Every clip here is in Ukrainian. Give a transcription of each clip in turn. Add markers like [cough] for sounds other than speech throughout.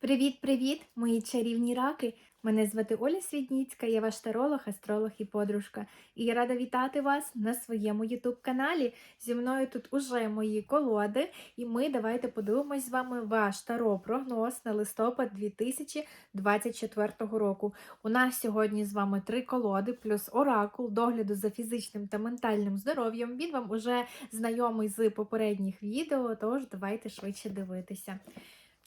Привіт-привіт, мої чарівні раки! Мене звати Оля Свідніцька, я ваш таролог, астролог і подружка. І я рада вітати вас на своєму ютуб-каналі. Зі мною тут уже мої колоди, і ми давайте подивимось з вами ваш таро-прогноз на листопад 2024 року. У нас сьогодні з вами три колоди, плюс оракул догляду за фізичним та ментальним здоров'ям. Він вам уже знайомий з попередніх відео, тож давайте швидше дивитися.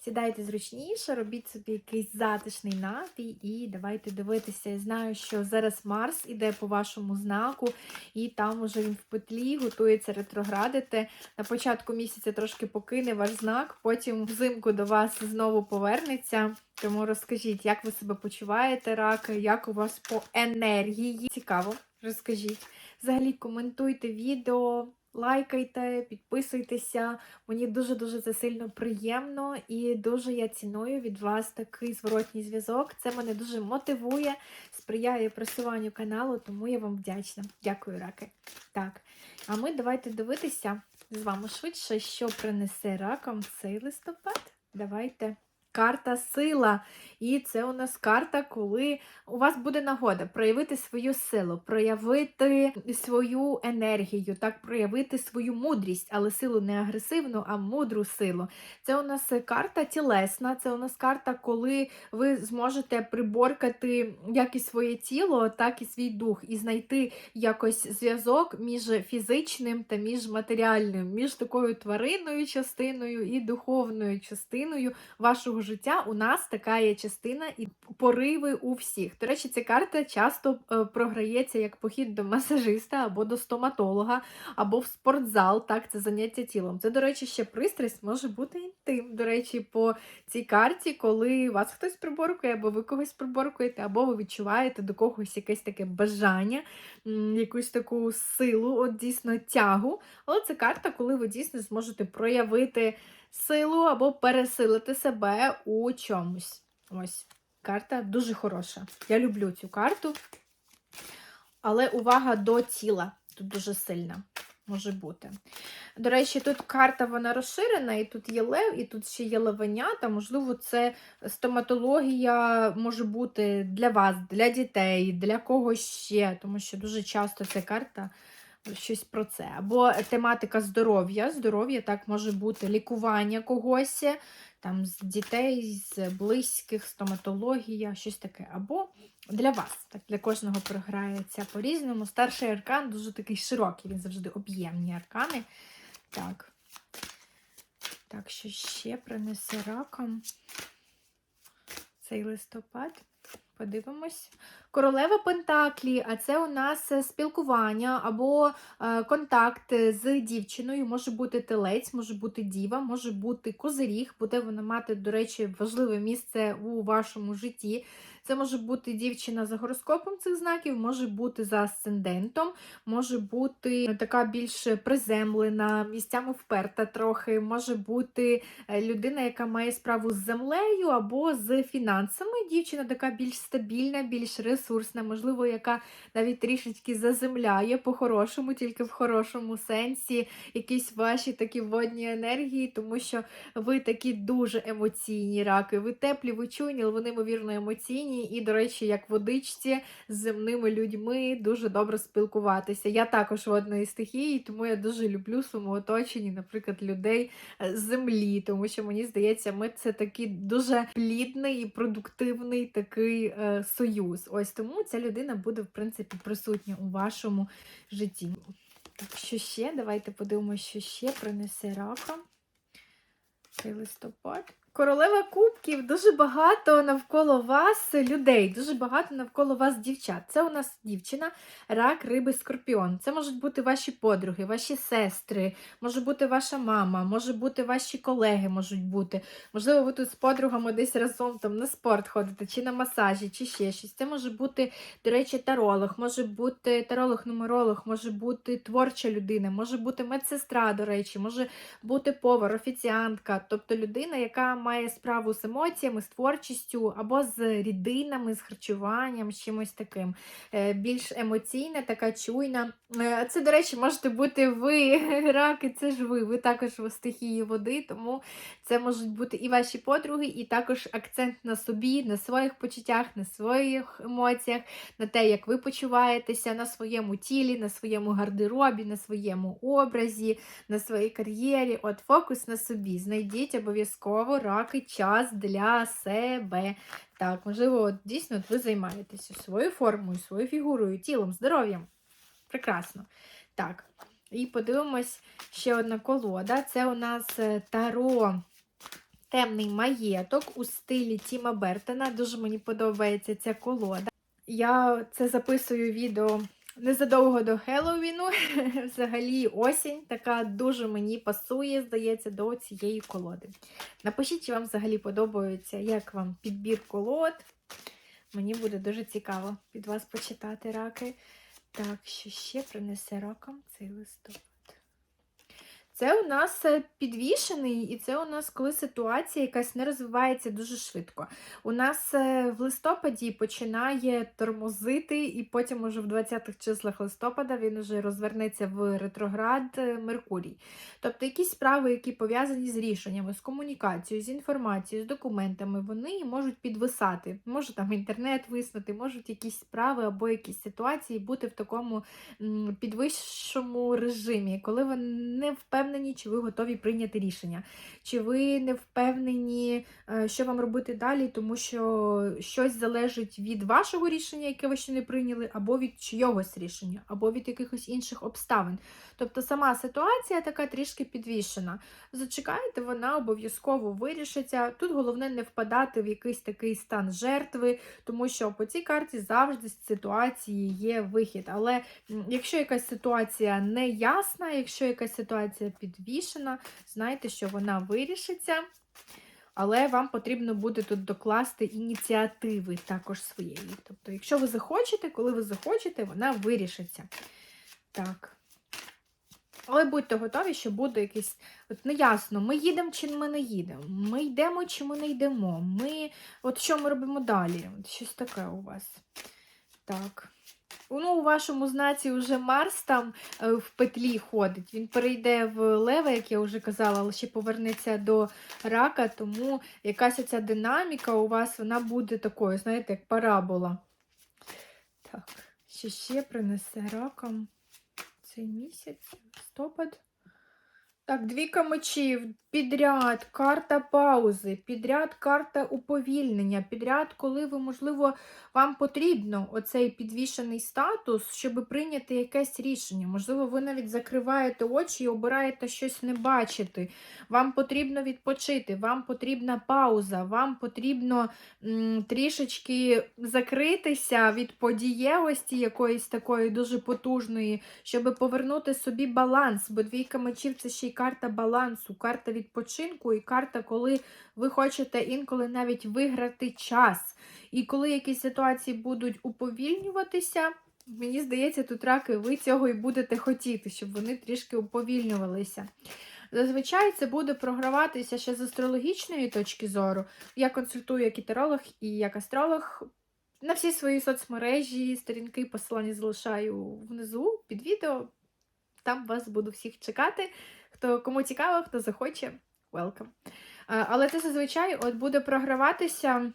Сідайте зручніше, робіть собі якийсь затишний напій і давайте дивитися. Я знаю, що зараз Марс іде по вашому знаку, і там уже він в петлі готується ретроградити. На початку місяця трошки покине ваш знак, потім взимку до вас знову повернеться. Тому розкажіть, як ви себе почуваєте, раки, як у вас по енергії. Цікаво, розкажіть. Взагалі коментуйте відео. Лайкайте, підписуйтеся. Мені дуже-дуже це сильно приємно і дуже я ціную від вас такий зворотній зв'язок. Це мене дуже мотивує, сприяє просуванню каналу, тому я вам вдячна. Дякую, раки. Так, а ми давайте дивитися з вами швидше, що принесе ракам цей листопад. Давайте. Карта сила. І це у нас карта, коли у вас буде нагода проявити свою силу, проявити свою енергію, так, проявити свою мудрість, але силу не агресивну, а мудру силу. Це у нас карта тілесна, це у нас карта, коли ви зможете приборкати як і своє тіло, так і свій дух, і знайти якось зв'язок між фізичним та між матеріальним, між такою тваринною частиною і духовною частиною вашого життя. У нас така є частина і пориви у всіх. До речі, ця карта часто е, програється як похід до масажиста або до стоматолога, або в спортзал. Так, це заняття тілом. Це, до речі, ще пристрасть може бути інтим. До речі, по цій карті, коли вас хтось приборкує, або ви когось приборкуєте, або ви відчуваєте до когось якесь таке бажання, якусь таку силу, от дійсно тягу. Але це карта, коли ви дійсно зможете проявити силу або пересилити себе у чомусь. Ось, карта дуже хороша. Я люблю цю карту. Але увага до тіла тут дуже сильна може бути. До речі, тут карта вона розширена, і тут є лев, і тут ще є левенята. Можливо, це стоматологія може бути для вас, для дітей, для когось ще, тому що дуже часто ця карта щось про це. Або тематика здоров'я. Здоров'я так може бути лікування когось, там з дітей, з близьких, стоматологія, щось таке. Або для вас. Так, Для кожного програється по-різному. Старший аркан дуже такий широкий, він завжди об'ємні аркани. Так. Так, що ще принесе раком цей листопад. Подивимось. Королева Пентаклі, а це у нас е, спілкування або е, контакт з дівчиною. Може бути телець, може бути діва, може бути козиріг, буде вона мати, до речі, важливе місце у вашому житті. Це може бути дівчина за гороскопом цих знаків, може бути за асцендентом, може бути така більш приземлена, місцями вперта трохи, може бути е, людина, яка має справу з землею або з фінансами. Дівчина така більш стабільна, більш ресурсна, можливо, яка навіть трішечки заземляє по-хорошому, тільки в хорошому сенсі, якісь ваші такі водні енергії, тому що ви такі дуже емоційні раки. Ви теплі, ви чуйні, але вони, ймовірно, емоційні. І, до речі, як водичці з земними людьми дуже добре спілкуватися. Я також водної стихії, тому я дуже люблю в своєму оточенні, наприклад, людей з землі, тому що мені здається, ми це такий дуже плідний і продуктивний такий е, союз. Ось тому ця людина буде, в принципі, присутня у вашому житті. Так, що ще? Давайте подивимося, що ще принесе рака. Цей листопад. Королева кубків, дуже багато навколо вас людей, дуже багато навколо вас дівчат. Це у нас дівчина, рак, риби, скорпіон. Це можуть бути ваші подруги, ваші сестри, може бути ваша мама, може бути ваші колеги, можуть бути. Можливо, ви тут з подругами десь разом там на спорт ходите, чи на масажі, чи ще щось. Це може бути, до речі, таролог, може бути таролог-нумеролог, може бути творча людина, може бути медсестра, до речі, може бути повар, офіціантка, тобто людина, яка має справу з емоціями, з творчістю або з рідинами, з харчуванням, з чимось таким. Е, Більш емоційна, така чуйна. Е, Це, до речі, можете бути ви, [laughs] раки, це ж ви. Ви також в стихії води, тому це можуть бути і ваші подруги, і також акцент на собі, на своїх почуттях, на своїх емоціях, на те, як ви почуваєтеся, на своєму тілі, на своєму гардеробі, на своєму образі, на своїй кар'єрі. От фокус на собі. Знайдіть обов'язково раки час для себе. Так, можливо, дійсно ви займаєтеся своєю формою, своєю фігурою, тілом, здоров'ям. Прекрасно. Так, і подивимось ще одна колода. Це у нас е, Таро Темний маєток у стилі Тіма Бертона. Дуже мені подобається ця колода. Я це записую відео незадовго до Хеллоуіну. [laughs] Взагалі осінь така дуже мені пасує, здається, до цієї колоди. Напишіть, чи вам взагалі подобається, як вам підбір колод. Мені буде дуже цікаво від вас почитати раки. Так, що ще принесе ракам цей листопад? Це у нас е, підвішений, і це у нас коли ситуація якась не розвивається дуже швидко. У нас е, в листопаді починає тормозити, і потім уже в 20-х числах листопада він уже розвернеться в ретроград е, Меркурій. Тобто якісь справи, які пов'язані з рішеннями, з комунікацією, з інформацією, з документами, вони можуть підвисати. Може там інтернет виснути, можуть якісь справи або якісь ситуації бути в такому підвищому режимі, коли ви не впевнені, чи ви готові прийняти рішення, чи ви не впевнені, е, що вам робити далі, тому що щось залежить від вашого рішення, яке ви ще не прийняли, або від чийогось рішення, або від якихось інших обставин. Тобто сама ситуація така трішки підвішена. Зачекайте, вона обов'язково вирішиться. Тут головне не впадати в якийсь такий стан жертви, тому що по цій карті завжди з ситуації є вихід. Але якщо якась ситуація не ясна, якщо якась ситуація підвішена, знайте, що вона вирішиться. Але вам потрібно буде тут докласти ініціативи також своєї. Тобто, якщо ви захочете, коли ви захочете, вона вирішиться. Так. Але будьте готові, що буде якийсь. От неясно, ми їдемо чи ми не їдемо. Ми йдемо чи ми не йдемо. Ми. От що ми робимо далі? От щось таке у вас. Так. Ну, у вашому знаці вже Марс там е, в петлі ходить. Він перейде в Лева, як я вже казала, але ще повернеться до рака, тому якась оця динаміка у вас вона буде такою, знаєте, як парабола. Так, що ще принесе раком цей місяць, листопад. Так, двійка мечів, підряд, карта паузи, підряд карта уповільнення, підряд, коли ви, можливо, вам потрібно оцей підвішений статус, щоб прийняти якесь рішення. Можливо, ви навіть закриваєте очі і обираєте щось не бачити. Вам потрібно відпочити, вам потрібна пауза, вам потрібно м, трішечки закритися від подієвості якоїсь такої дуже потужної, щоб повернути собі баланс. Бо двійка мечів це ще й карта балансу, карта відпочинку і карта, коли ви хочете інколи навіть виграти час. І коли якісь ситуації будуть уповільнюватися, мені здається, тут раки, ви цього і будете хотіти, щоб вони трішки уповільнювалися. Зазвичай це буде програватися ще з астрологічної точки зору. Я консультую як і таролог і як астролог. На всі свої соцмережі, сторінки, посилання залишаю внизу під відео. Там вас буду всіх чекати. Хто кому цікаво, хто захоче, welcome. Е, Але це зазвичай от буде програватися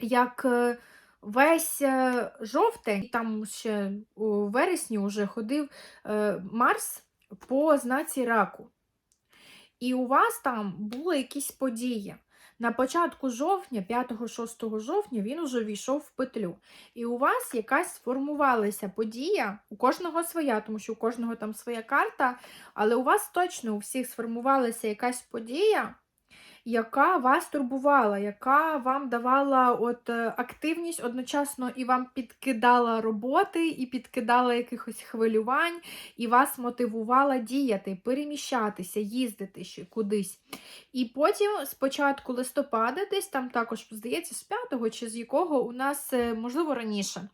як е, весь е, жовтень, там ще у вересні вже ходив Марс по знаці раку. І у вас там були якісь події. На початку жовтня, 5-6 жовтня, він уже війшов в петлю. І у вас якась сформувалася подія, у кожного своя, тому що у кожного там своя карта, але у вас точно у всіх сформувалася якась подія, яка вас турбувала, яка вам давала от е, активність одночасно і вам підкидала роботи, і підкидала якихось хвилювань, і вас мотивувала діяти, переміщатися, їздити ще кудись. І потім, з початку листопада, десь там також, здається, з 5-го чи з якого у нас, е, можливо, раніше.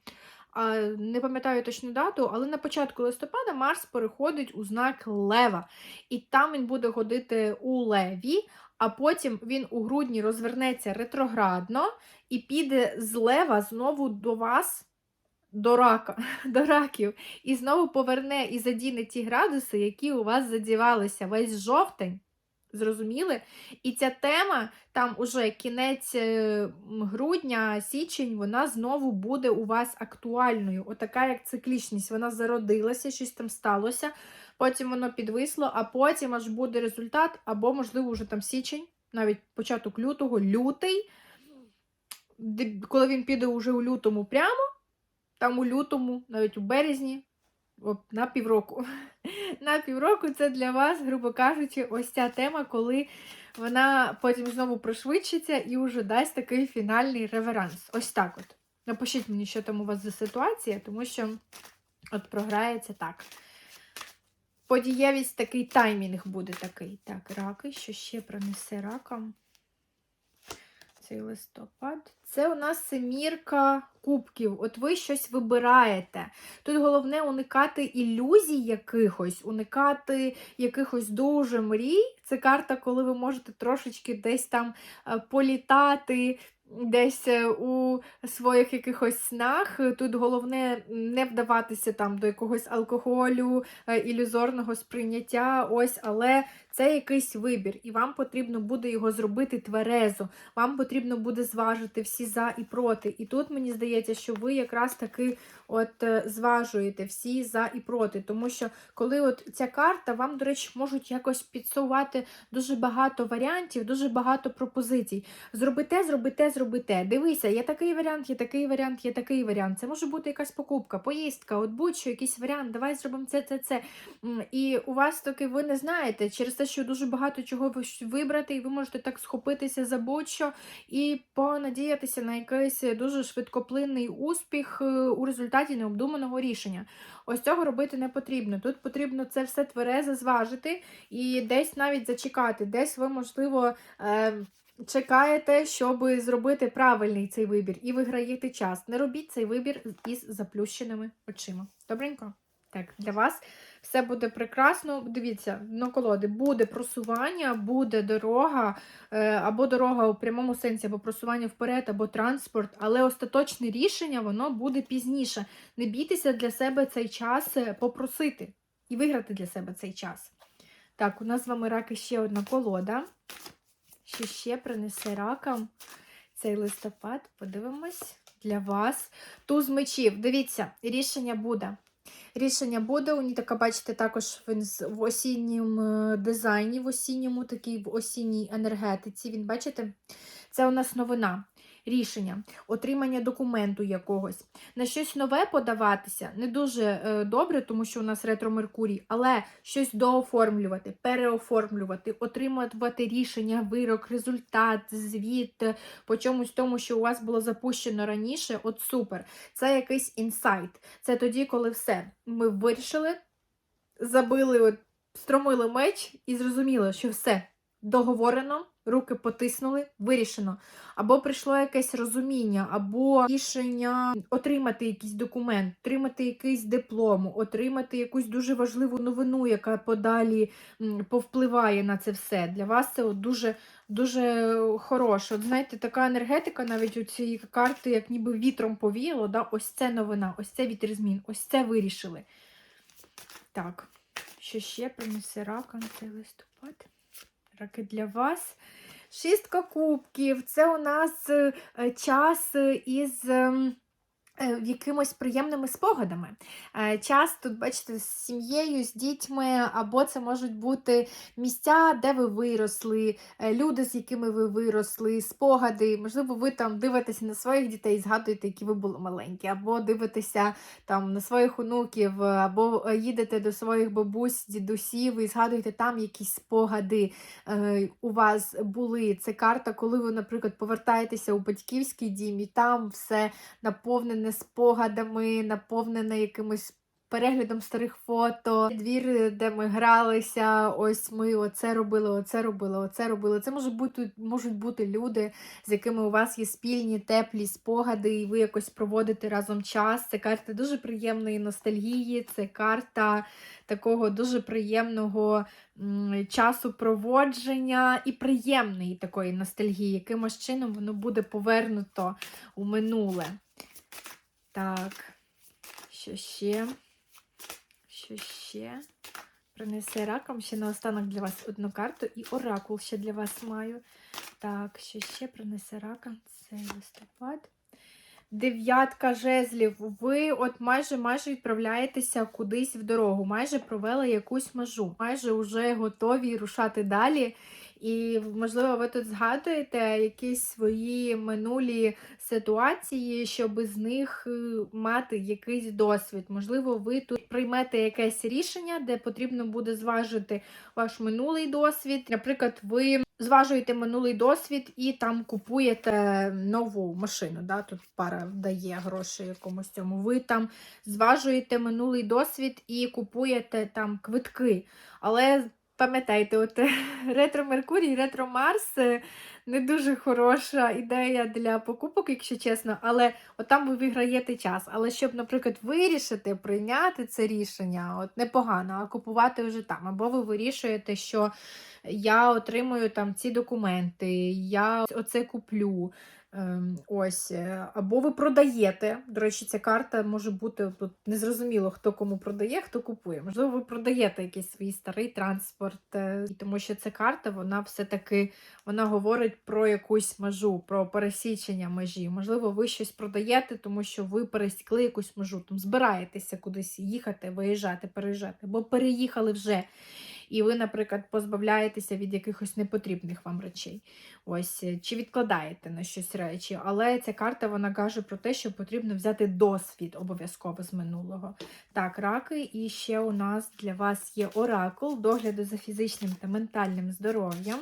Не пам'ятаю точну дату, але на початку листопада Марс переходить у знак Лева. І там він буде ходити у Леві, а потім він у грудні розвернеться ретроградно і піде злева знову до вас, до рака, [laughs] до раків, і знову поверне і задіне ті градуси, які у вас задівалися весь жовтень. Зрозуміли? І ця тема, там уже кінець е, грудня, січень, вона знову буде у вас актуальною. Отака як циклічність. Вона зародилася, щось там сталося, потім воно підвисло, а потім аж буде результат, або, можливо, вже там січень, навіть початок лютого, лютий, коли він піде уже у лютому прямо, там у лютому, навіть у березні, на півроку. На півроку це для вас, грубо кажучи, ось ця тема, коли вона потім знову пришвидшиться і вже дасть такий фінальний реверанс. Ось так от. Напишіть мені, що там у вас за ситуація, тому що от програється так. Подієвість такий таймінг буде такий. Так, раки, що ще пронесе ракам? Цей листопад. Це у нас семірка кубків. От ви щось вибираєте. Тут головне уникати ілюзій якихось, уникати якихось дуже мрій. Це карта, коли ви можете трошечки десь там е, політати, десь е, у своїх якихось снах. Тут головне не вдаватися там до якогось алкоголю, е, ілюзорного сприйняття. Ось, але це якийсь вибір, і вам потрібно буде його зробити тверезо. Вам потрібно буде зважити всі за і проти. І тут мені здається, що ви якраз таки от е, зважуєте всі за і проти. Тому що коли от ця карта, вам, до речі, можуть якось підсувати дуже багато варіантів, дуже багато пропозицій. Зробите, зробите, зробите. Дивися, є такий варіант, є такий варіант, є такий варіант. Це може бути якась покупка, поїздка, от будь-що, якийсь варіант, давай зробимо це, це, це. І у вас таки ви не знаєте, через те, що дуже багато чого ви вибрати, і ви можете так схопитися за будь-що і понадіятися на якийсь дуже швидкоплинний успіх е, у результаті необдуманого рішення. Ось цього робити не потрібно. Тут потрібно це все тверезо зважити і десь навіть зачекати, десь ви, можливо, е, чекаєте, щоб зробити правильний цей вибір, і виграєте час. Не робіть цей вибір із заплющеними очима. Добренько? Так, для вас все буде прекрасно. Дивіться, на колоди буде просування, буде дорога, е, або дорога у прямому сенсі, або просування вперед, або транспорт, але остаточне рішення воно буде пізніше. Не бійтеся для себе цей час е, попросити і виграти для себе цей час. Так, у нас з вами раки ще одна колода. Що ще принесе ракам цей листопад? Подивимось для вас. Туз мечів. Дивіться, рішення буде. Рішення буде. У бачите, також він в осінньому е, дизайні, в осінньому такій в осінній енергетиці. Він, бачите, це у нас новина. Рішення, отримання документу якогось. На щось нове подаватися не дуже е, добре, тому що у нас ретро Меркурій, але щось дооформлювати, переоформлювати, отримувати рішення, вирок, результат, звіт по чомусь тому, що у вас було запущено раніше. От супер. Це якийсь інсайт. Це тоді, коли все. Ми вирішили, забили, от, стромили меч і зрозуміли, що все договорено, руки потиснули, вирішено. Або прийшло якесь розуміння, або рішення отримати якийсь документ, отримати якийсь диплом, отримати якусь дуже важливу новину, яка подалі повпливає на це все. Для вас це от дуже, дуже хороше. От знаєте, така енергетика навіть у цієї карти, як ніби вітром повіяло. Да? Ось це новина, ось це вітер змін, ось це вирішили. Так, що ще принесе на цей листопад? Раки для вас. Шістка кубків. Це у нас е, час е, із ем, якимось приємними спогадами. Е, Час тут, бачите, з сім'єю, з дітьми, або це можуть бути місця, де ви виросли, е, люди, з якими ви виросли, спогади. Можливо, ви там дивитеся на своїх дітей і згадуєте, які ви були маленькі, або дивитеся там на своїх онуків, е, або е, їдете до своїх бабусь, дідусів і згадуєте там якісь спогади е, у вас були. Це карта, коли ви, наприклад, повертаєтеся у батьківський дім, і там все наповнене спогадами, наповнене якимось переглядом старих фото, двір, де ми гралися. Ось ми оце робили, оце робили, оце робили. Це може бути можуть бути люди, з якими у вас є спільні теплі спогади, і ви якось проводите разом час. Це карта дуже приємної ностальгії, це карта такого дуже приємного часу проводження і приємної такої ностальгії, якимось чином воно буде повернуто у минуле. Так, що ще? Що ще? Принесе раком ще наостанок для вас одну карту і оракул ще для вас маю. Так, що ще принесе раком? Це листопад. Дев'ятка жезлів. Ви от майже майже відправляєтеся кудись в дорогу, майже провели якусь межу, майже вже готові рушати далі. І, можливо, ви тут згадуєте якісь свої минулі ситуації, щоб з них е, мати якийсь досвід. Можливо, ви тут приймете якесь рішення, де потрібно буде зважити ваш минулий досвід. Наприклад, ви зважуєте минулий досвід і там купуєте нову машину. Да? Тут пара дає гроші якомусь цьому. Ви там зважуєте минулий досвід і купуєте там квитки. Але пам'ятайте, от [laughs] ретро Меркурій, ретро Марс е, не дуже хороша ідея для покупок, якщо чесно, але от там ви виграєте час. Але щоб, наприклад, вирішити прийняти це рішення, от непогано, а купувати вже там. Або ви вирішуєте, що я отримую там ці документи, я оце куплю. Ем, Ось, е, або ви продаєте. До речі, ця карта може бути тут незрозуміло, хто кому продає, хто купує. Можливо, ви продаєте якийсь свій старий транспорт, е, тому що ця карта, вона все-таки вона говорить про якусь межу, про пересічення межі. Можливо, ви щось продаєте, тому що ви пересікли якусь межу, там збираєтеся кудись їхати, виїжджати, переїжджати, або переїхали вже. І ви, наприклад, позбавляєтеся від якихось непотрібних вам речей. Ось, е, чи відкладаєте на щось речі. Але ця карта вона каже про те, що потрібно взяти досвід обов'язково з минулого. Так, раки, і ще у нас для вас є оракул догляду за фізичним та ментальним здоров'ям.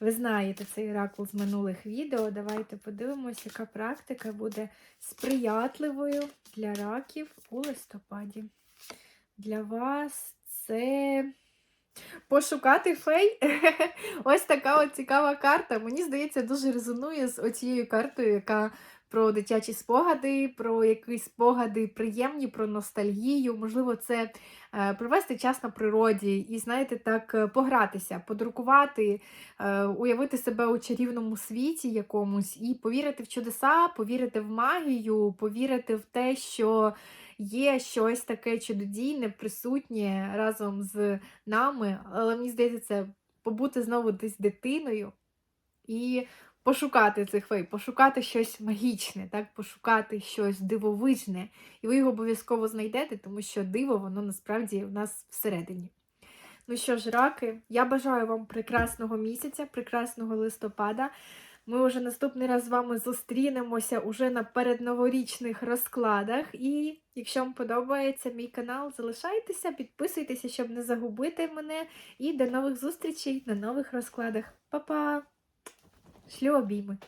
Ви знаєте цей оракул з минулих відео. Давайте подивимося, яка практика буде сприятливою для раків у листопаді. Для вас пошукати фей. [laughs] Ось така от цікава карта. Мені здається, дуже резонує з оцією картою, яка про дитячі спогади, про якісь спогади приємні, про ностальгію. Можливо, це е, провести час на природі і, знаєте, так е, погратися, подрукувати, е, уявити себе у чарівному світі якомусь і повірити в чудеса, повірити в магію, повірити в те, що є щось таке чудодійне, присутнє разом з нами. Але мені здається, це побути знову десь дитиною і пошукати цих фей, пошукати щось магічне, так, пошукати щось дивовижне. І ви його обов'язково знайдете, тому що диво, воно насправді в нас всередині. Ну що ж, раки, я бажаю вам прекрасного місяця, прекрасного листопада. Ми вже наступний раз з вами зустрінемося уже на передноворічних розкладах. І якщо вам подобається мій канал, залишайтеся, підписуйтеся, щоб не загубити мене. І до нових зустрічей на нових розкладах. Па-па! Шлю обійми!